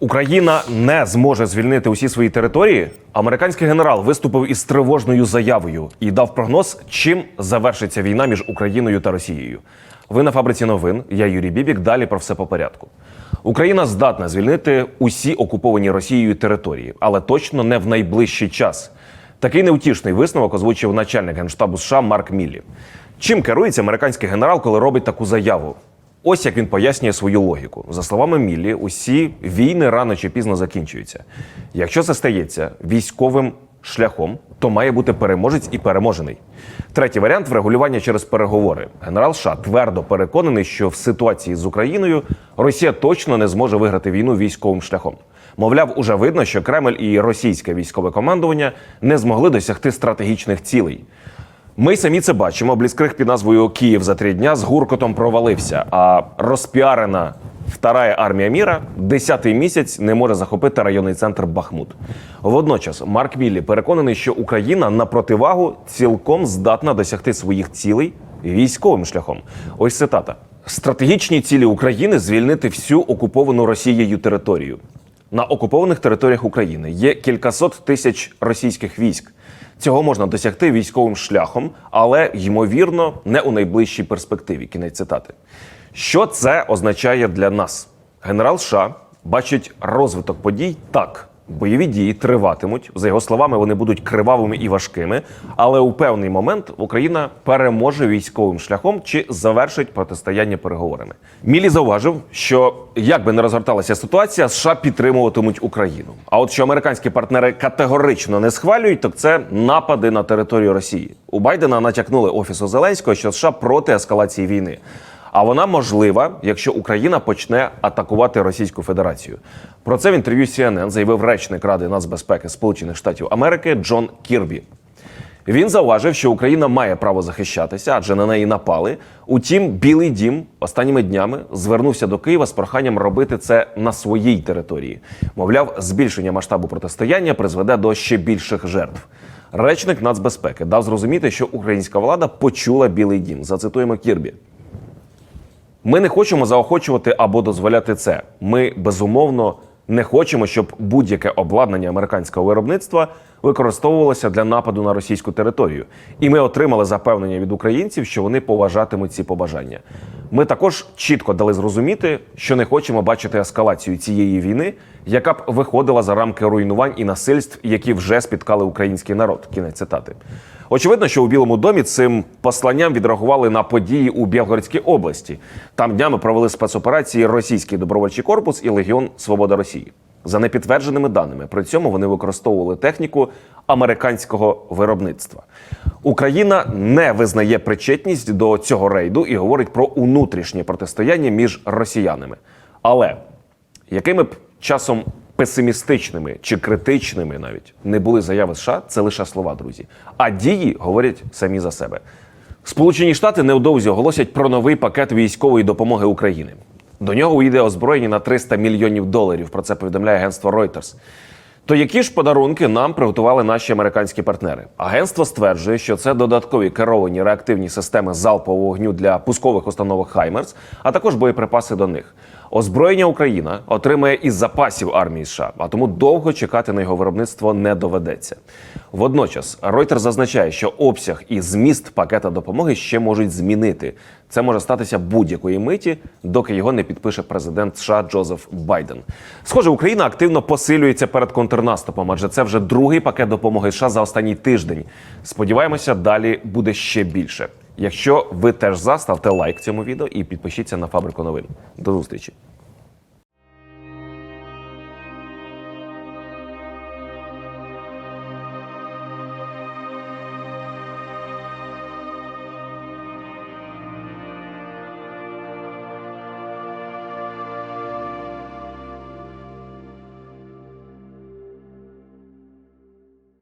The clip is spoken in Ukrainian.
Україна не зможе звільнити усі свої території. Американський генерал виступив із тривожною заявою і дав прогноз, чим завершиться війна між Україною та Росією. Ви на фабриці новин. Я Юрій Бібік. Далі про все по порядку. Україна здатна звільнити усі окуповані Росією території, але точно не в найближчий час. Такий неутішний висновок озвучив начальник генштабу США Марк Міллі. Чим керується американський генерал, коли робить таку заяву? Ось як він пояснює свою логіку. За словами Міллі, усі війни рано чи пізно закінчуються. Якщо це стається військовим шляхом, то має бути переможець і переможений. Третій варіант врегулювання через переговори. Генерал США твердо переконаний, що в ситуації з Україною Росія точно не зможе виграти війну військовим шляхом. Мовляв, уже видно, що Кремль і російське військове командування не змогли досягти стратегічних цілей. Ми самі це бачимо. Бліцкриг під назвою Київ за три дня з гуркотом провалився. А розпіарена Вторая армія міра десятий місяць не може захопити районний центр Бахмут. Водночас Марк Міллі переконаний, що Україна на противагу цілком здатна досягти своїх цілей військовим шляхом. Ось цитата: стратегічні цілі України звільнити всю окуповану Росією територію. На окупованих територіях України є кількасот тисяч російських військ. Цього можна досягти військовим шляхом, але ймовірно не у найближчій перспективі. Кінець цитати. Що це означає для нас? Генерал США бачить розвиток подій так. Бойові дії триватимуть. За його словами, вони будуть кривавими і важкими. Але у певний момент Україна переможе військовим шляхом чи завершить протистояння переговорами. Мілі зауважив, що як би не розгорталася ситуація, США підтримуватимуть Україну. А от що американські партнери категорично не схвалюють, так це напади на територію Росії. У Байдена натякнули офісу Зеленського, що США проти ескалації війни. А вона можлива, якщо Україна почне атакувати Російську Федерацію. Про це в інтерв'ю CNN заявив речник Ради нацбезпеки Сполучених Штатів Америки Джон Кірбі. Він зауважив, що Україна має право захищатися, адже на неї напали. Утім, Білий Дім останніми днями звернувся до Києва з проханням робити це на своїй території. Мовляв, збільшення масштабу протистояння призведе до ще більших жертв. Речник нацбезпеки дав зрозуміти, що українська влада почула Білий Дім. Зацитуємо Кірбі. Ми не хочемо заохочувати або дозволяти це. Ми безумовно не хочемо, щоб будь-яке обладнання американського виробництва використовувалося для нападу на російську територію. І ми отримали запевнення від українців, що вони поважатимуть ці побажання. Ми також чітко дали зрозуміти, що не хочемо бачити ескалацію цієї війни, яка б виходила за рамки руйнувань і насильств, які вже спіткали український народ. Кінець цитати. Очевидно, що у Білому домі цим посланням відреагували на події у Білгородській області. Там днями провели спецоперації Російський добровольчий корпус і Легіон Свобода Росії. За непідтвердженими даними, при цьому вони використовували техніку американського виробництва. Україна не визнає причетність до цього рейду і говорить про внутрішнє протистояння між росіянами. Але якими б часом песимістичними чи критичними навіть не були заяви США, це лише слова, друзі. А дії говорять самі за себе. Сполучені Штати невдовзі оголосять про новий пакет військової допомоги України. До нього увійде озброєння на 300 мільйонів доларів. Про це повідомляє агентство Reuters. То які ж подарунки нам приготували наші американські партнери? Агентство стверджує, що це додаткові керовані реактивні системи залпового вогню для пускових установок Хаймерс, а також боєприпаси до них. Озброєння Україна отримає із запасів армії США, а тому довго чекати на його виробництво не доведеться. Водночас Reuters зазначає, що обсяг і зміст пакета допомоги ще можуть змінити. Це може статися будь-якої миті, доки його не підпише президент США Джозеф Байден. Схоже, Україна активно посилюється перед контрнаступом, адже це вже другий пакет допомоги США за останній тиждень. Сподіваємося, далі буде ще більше. Якщо ви теж за, ставте лайк цьому відео і підпишіться на фабрику новин. До зустрічі.